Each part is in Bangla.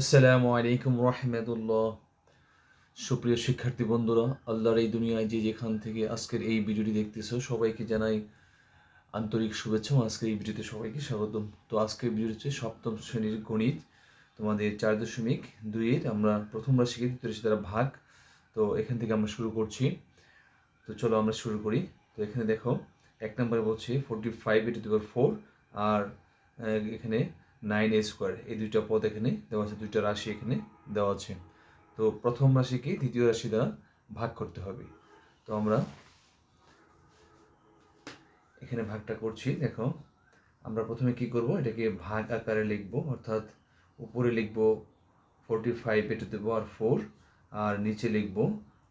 আসসালামু আলাইকুম রহমতুল্লাহ। সুপ্রিয় শিক্ষার্থী বন্ধুরা, আল্লাহর এই দুনিয়ায় যে যেখান থেকে আজকের এই ভিডিওটি দেখতেছো, সবাইকে জানাই আন্তরিক শুভেচ্ছা আজকের এই ভিডিওতে সবাইকে স্বাগতম। তো আজকের ভিডিও হচ্ছে সপ্তম শ্রেণির গণিত, তোমাদের চার দশমিক দুইয়ের, আমরা প্রথম রাশিকে রাশি দ্বারা ভাগ। তো এখান থেকে আমরা শুরু করছি। তো চলো আমরা শুরু করি। তো এখানে দেখো, এক নম্বরে বলছে ফোরটি ফাইভ এটি ফোর আর এখানে নাইন এ স্কোয়ার, এই দুইটা পদ এখানে দেওয়া আছে, দুইটা রাশি এখানে দেওয়া আছে। তো প্রথম রাশিকে দ্বিতীয় রাশি দ্বারা ভাগ করতে হবে। তো আমরা এখানে ভাগটা করছি, দেখো। আমরা প্রথমে কি করব? এটাকে ভাগ আকারে লিখব, অর্থাৎ উপরে লিখব forty five a to the power four আর নিচে লিখব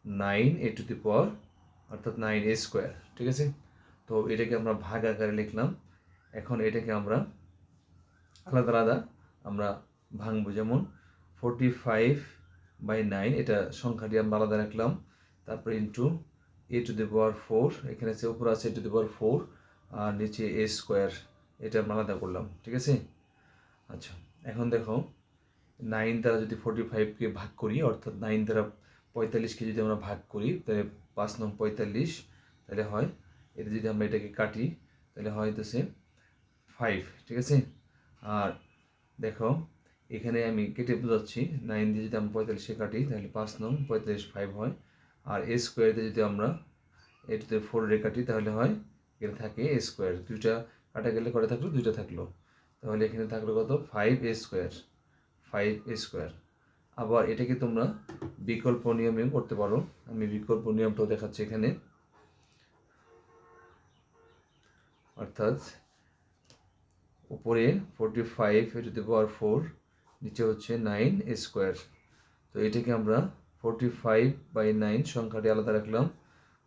নাইন এ টু দি পাওয়ার, অর্থাৎ নাইন এ স্কোয়ার, ঠিক আছে? তো এটাকে আমরা ভাগ আকারে লিখলাম। এখন এটাকে আমরা আলাদা আলাদা। আমরা ভাঙবো যেমন ফোরটি ফাইভ বাই নাইন এটা সংখ্যাটি আমরা আলাদা রাখলাম। তারপরে into a to the power four এখানে আছে উপরে আছে এ টু দি পাওয়ার ফোর আর নিচে এ স্কোয়ার এটা আমরা আলাদা করলাম, ঠিক আছে? আচ্ছা এখন দেখো নাইন দ্বারা যদি ফোরটি ফাইভকে ভাগ করি, অর্থাৎ নাইন দ্বারা পঁয়তাল্লিশকে যদি আমরা ভাগ করি, তাহলে পাঁচ নং পঁয়তাল্লিশ, তাহলে হয় এটা যদি আমরা এটাকে কাটি, তাহলে হয় তো সে ফাইভ ঠিক আছে? আর দেখো, এখানে আমি কেটে বোঝাচ্ছি। নাইন দিয়ে যদি আমি পঁয়তাল্লিশে কাটি, তাহলে পাঁচ নং পঁয়তাল্লিশ ফাইভ হয়। আর এ স্কোয়ার দিয়ে যদি আমরা এটাতে ফোর রে কাটি, তাহলে হয়, এখানে থাকে এ স্কোয়ার দুইটা কাটা গেলে কটা থাকল? দুইটা থাকল। তাহলে এখানে থাকল কত? Five a square five a square আবার এটাকে তোমরা বিকল্প নিয়মেও করতে পারো। আমি বিকল্প নিয়মটাও দেখাচ্ছি এখানে। অর্থাৎ উপরে forty five a to the power four নিচে হচ্ছে নাইন স্কোয়ার তো এটাকে আমরা ফোরটি ফাইভ বাই নাইন সংখ্যাটি আলাদা রাখলাম,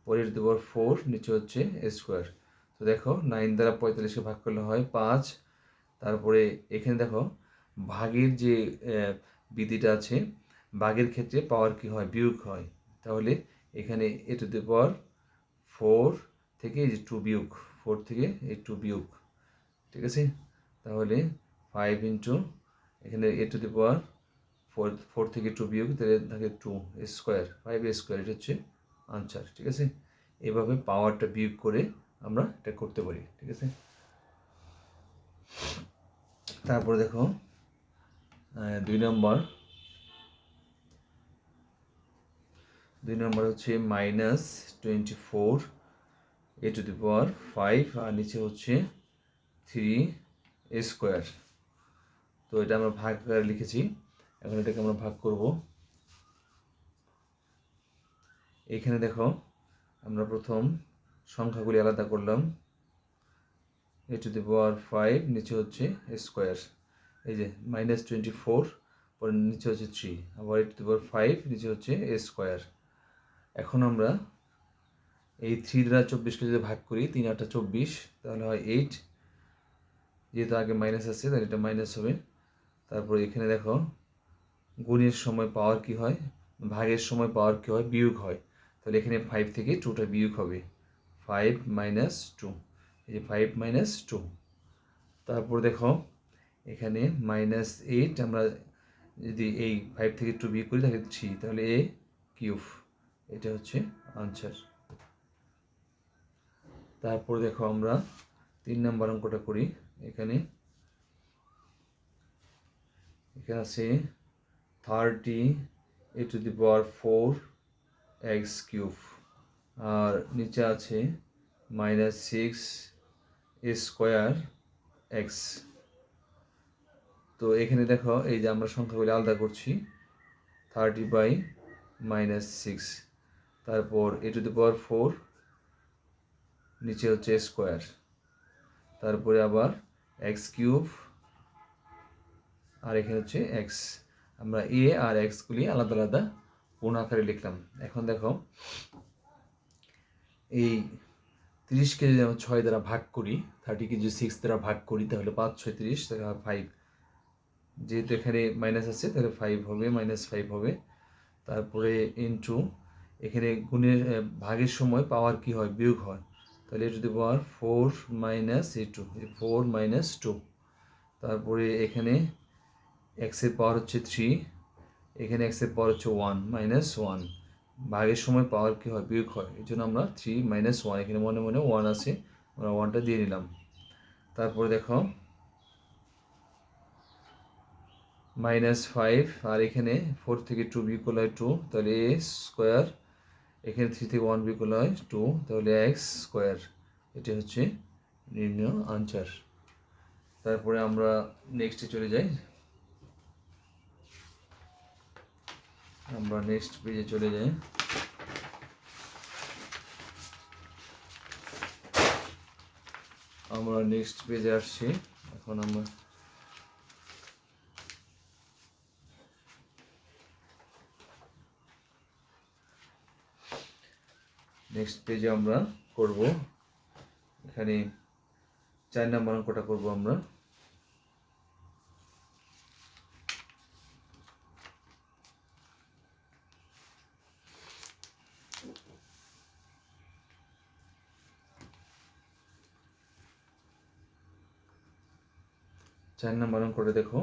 পরে টু দি পাওয়ার ফোর নিচে হচ্ছে এ স্কোয়ার তো দেখো নাইন দ্বারা পঁয়তাল্লিশকে ভাগ করলে হয় পাঁচ, তারপরে এখানে দেখো, ভাগের যে বিধিটা আছে, ভাগের ক্ষেত্রে পাওয়ার কি হয়? বিয়োগ হয়। তাহলে এখানে a to the power four থেকে এই যে টু বিয়োগ ফোর থেকে এই টু বিয়োগ, ঠিক আছে? তাহলে ফাইভ ইন্টু এখানে a to the power four four থেকে টু বিয়োগ, তাহলে থাকে টু স্কোয়ার ফাইভ স্কোয়ার এটা হচ্ছে আনসার ঠিক আছে? এভাবে পাওয়ারটা বিয়োগ করে আমরা এটা করতে পারি, ঠিক আছে? তারপরে দেখো দুই নম্বর দুই নম্বর হচ্ছে minus twenty four a to the power five আর নিচে হচ্ছে থ্রি স্কোয়ার তো এটা আমরা ভাগ লিখেছি। এখন এটাকে আমরা ভাগ করব। এখানে দেখো, আমরা প্রথম সংখ্যাগুলি আলাদা করলাম। এ টু দি পাওয়ার ফাইভ নিচে হচ্ছে স্কোয়ার এই যে মাইনাস টোয়েন্টি ফোর পরে নিচে হচ্ছে থ্রি আবার এ টু দি পাওয়ার ফাইভ নিচে হচ্ছে স্কোয়ার এখন আমরা এই থ্রি দ্বারা চব্বিশকে যদি ভাগ করি, তিন আটটা চব্বিশ, তাহলে হয় এইট যেহেতু আগে মাইনাস আছে, তাহলে এটা মাইনাস হবে। তারপরে এখানে দেখো, গুণের সময় পাওয়ার কি হয়? ভাগের সময় পাওয়ার কি হয়? বিয়োগ হয়। তাহলে এখানে ফাইভ থেকে টুটা বিয়োগ হবে। ফাইভ মাইনাস টু এই যে ফাইভ মাইনাস টু তারপর দেখো, এখানে মাইনাস এইট আমরা যদি এই ফাইভ থেকে টু বিয়োগ করি, তাহলে থ্রি তাহলে এ কিউব এটা হচ্ছে আনসার তারপর দেখো আমরা তিন নম্বর অঙ্কটা করি। এখানে। এখানে আছে thirty a to the power four x cube আর নিচে আছে মাইনাস সিক্স স্কোয়ার এক্স তো এখানে দেখো, এই যে আমরা সংখ্যাগুলি আলাদা করছি থার্টি বাই মাইনাস সিক্স তারপর এ টু দি পাওয়ার ফোর নিচে হচ্ছে স্কোয়ার তারপরে আবার এক্স কিউব আর এখানে হচ্ছে এক্স। আমরা এ আর এক্সগুলি আলাদা আলাদা পূর্ণ আকারে লিখলাম। এখন দেখো, এই তিরিশকে যদি আমরা ছয় দ্বারা ভাগ করি থার্টিকে যদি সিক্স দ্বারা ভাগ করি, তাহলে পাঁচ, ছয়, তিরিশ, তাহলে ফাইভ যেহেতু এখানে মাইনাস আছে, তাহলে ফাইভ হবে মাইনাস ফাইভ হবে। তারপরে ইন্টু এখানে গুণের ভাগের সময় পাওয়ার কি হয়? বিয়োগ হয়। তাহলে a to the power four minus a to four minus two তারপরে এখানে এক্সের পাওয়ার হচ্ছে থ্রি এখানে এক্সের পাওয়ার হচ্ছে ওয়ান মাইনাস ওয়ান ভাগের সময় পাওয়ার কী হয়? বিয়োগ হয়। এই জন্য আমরা থ্রি মাইনাস ওয়ান এখানে মনে মনে ওয়ান আছে। আমরা ওয়ানটা দিয়ে নিলাম। তারপরে দেখো মাইনাস ফাইভ আর এখানে ফোর থেকে টু বিকল হয় টু তাহলে এ স্কোয়ার এখানে থ্রি থেকে ওয়ান বিকল হয় টু তাহলে এক্স স্কোয়ার এটি হচ্ছে নির্ণয় আনসার তারপরে আমরা নেক্সটে চলে যাই। আমরা নেক্সট পেজে চলে যাই। আমরা নেক্সট পেজে আসছি। এখন আমরা নেক্সট পেজে আমরা করব। এখানে চার নাম্বার অঙ্কটা করব আমরা। চার নাম্বার অঙ্কটা দেখো।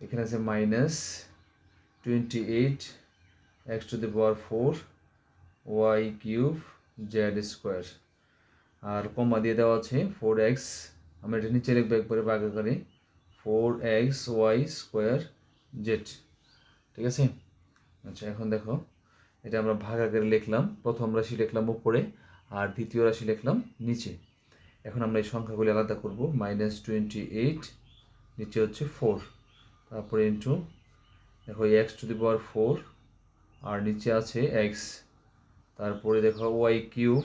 এখানে আছে minus twenty eight x to the power four y cube z square R comma দিয়ে দেওয়া আছে ফোর এক্স আমরা এটা নিচে লিখব, একবারে বাগাকারে four x y square z ঠিক আছে? আচ্ছা এখন দেখো, এটা আমরা ভাগ লিখলাম। প্রথম রাশি লিখলাম উপরে, আর দ্বিতীয় রাশি লিখলাম নিচে। এখন আমরা এই সংখ্যাগুলি আলাদা করব। মাইনাস টোয়েন্টি এইট নিচে হচ্ছে ফোর তারপরে ইন্টু দেখো x to the power four আর নিচে আছে এক্স তারপরে দেখো ওয়াই কিউব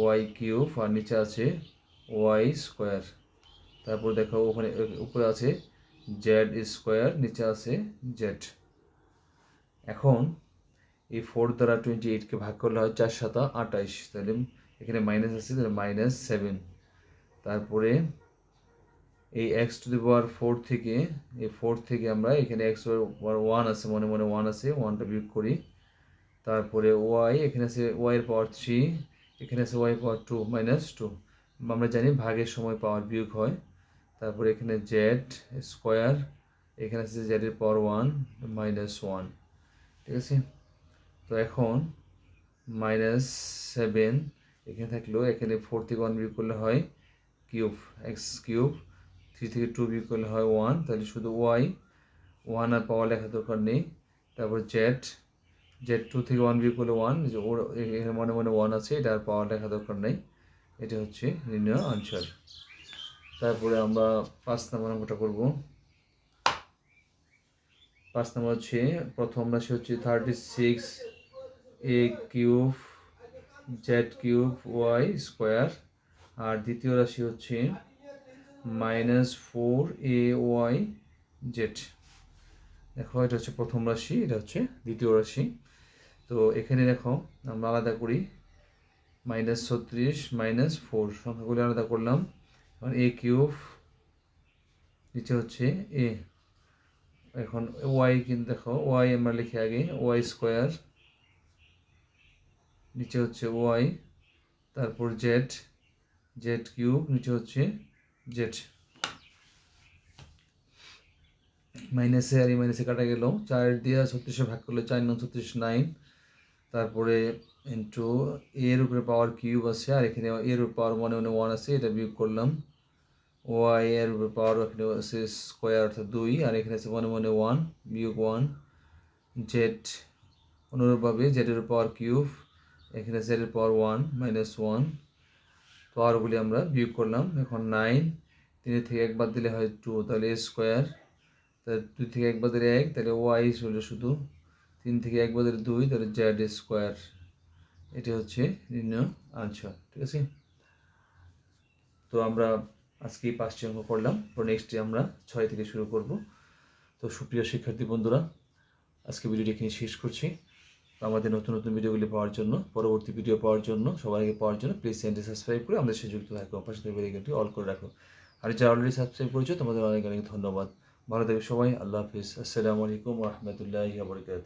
ওয়াই কিউব, আর নিচে আছে ওয়াই স্কোয়ার। তারপর দেখো ওখানে উপরে আছে জেড স্কোয়ার, নিচে আছে জেড। এখন এই ফোর দ্বারা টোয়েন্টি এইটকে ভাগ করলে হয় চার সাতা আঠাইশ তাহলে এখানে মাইনাস আছে, তাহলে মাইনাস সেভেন। তারপরে এই x to the power four থেকে, এই ফোর থেকে আমরা এখানে এক্স ওয়ান আছে, মনে মনে ওয়ান আছে, ওয়ানটা বিয়োগ করি। তারপরে ওয়াই এখানে আছে ওয়াইয়ের পাওয়ার থ্রি এখানে আছে y power two minus two আমরা জানি ভাগের সময় পাওয়ার বিয়োগ হয়। তারপরে এখানে জেড স্কোয়ার এখানে আছে জেডের পাওয়ার ওয়ান মাইনাস ওয়ান ঠিক আছে? তো এখন মাইনাস সেভেন এখানে থাকলেও এখানে ফোর থেকে ওয়ান বিয়োগ করলে হয় কিউব এক্স কিউব থ্রি থেকে টু বিয়োগ করলে হয় ওয়ান তাহলে শুধু ওয়াই ওয়ান আর পাওয়ার লেখা দরকার নেই। তারপর জেড জেড টু থেকে ওয়ান বিয়োগ করলে ওয়ান যে ওর এখানে মনে মনে ওয়ান আছে, এটা আর পাওয়ার লেখা দরকার নেই। এটা হচ্ছে নির্ণয় আনসার তারপরে আমরা পাঁচ নম্বর অঙ্কটা করব। পাঁচ নম্বর হচ্ছে, প্রথম রাশি হচ্ছে thirty six a cube z cube y square আর দ্বিতীয় রাশি হচ্ছে minus four a y z দেখো, এটা হচ্ছে প্রথম রাশি, এটা হচ্ছে দ্বিতীয় রাশি। তো এখানে দেখো, আমরা আলাদা করি, মাইনাস ছত্রিশ, মাইনাস ফোর, সংখ্যাগুলি আলাদা করলাম। এখন এ কিউব, নিচে হচ্ছে এ এখন ওয়াই কিন্তু দেখো ওয়াই আমরা লিখি আগে ওয়াই স্কোয়ার, নিচে হচ্ছে ওয়াই তারপর জেড জেড কিউব, নিচে হচ্ছে জেড মাইনাসে আর এই মাইনাসে কাটা গেল। চার দিয়ে ছত্রিশে ভাগ করলে চার নয় ছত্রিশ নাইন তারপরে ইন্টু এর উপরে পাওয়ার কিউব আছে, আর এখানে এর উপরে পাওয়ার ওয়ান মনে ওয়ান আছে, এটা বিয়োগ করলাম। ওয়াই এর উপরে পাওয়ার এখানে আছে স্কোয়ার অর্থাৎ দুই, আর এখানে আছে মনে মনে ওয়ান বিয়োগ ওয়ান জেড অনুরূপভাবে জেডের পাওয়ার কিউব এখানে জেডের পাওয়ার ওয়ান মাইনাস ওয়ান পাওয়ারগুলি আমরা বিয়োগ করলাম, এখন নাইন তিন থেকে একবার দিলে হয় টু তাহলে স্কোয়ার তাহলে দুই থেকে এক বাদের এক, তাহলে ওয়াই হলো শুধু তিন থেকে এক বাদের দুই, তাহলে জেড স্কোয়ার। এটি হচ্ছে নির্ণয় আনসার, ঠিক আছে? তো আমরা আজকে এই পাঁচটি অঙ্ক করলাম, তো নেক্সটে আমরা ছয় থেকে শুরু করব। তো সুপ্রিয় শিক্ষার্থী বন্ধুরা, আজকে ভিডিওটি এখানে শেষ করছি। তো আমাদের নতুন নতুন ভিডিওগুলি পাওয়ার জন্য, পরবর্তী ভিডিও পাওয়ার জন্য, সবার আগে পাওয়ার জন্য প্লিজ চ্যানেলটি সাবস্ক্রাইব করে আমাদের সাথে যুক্ত থাকো। পাশে থেকে অল করে রাখো। আর যারা অলরেডি সাবস্ক্রাইব করেছ, তোমাদের অনেক অনেক ধন্যবাদ। ভালো থাকবে সবাই আল্লাহ হাফিজ আসসালামু আলাইকুম রহমতুল্লাহ বরকাত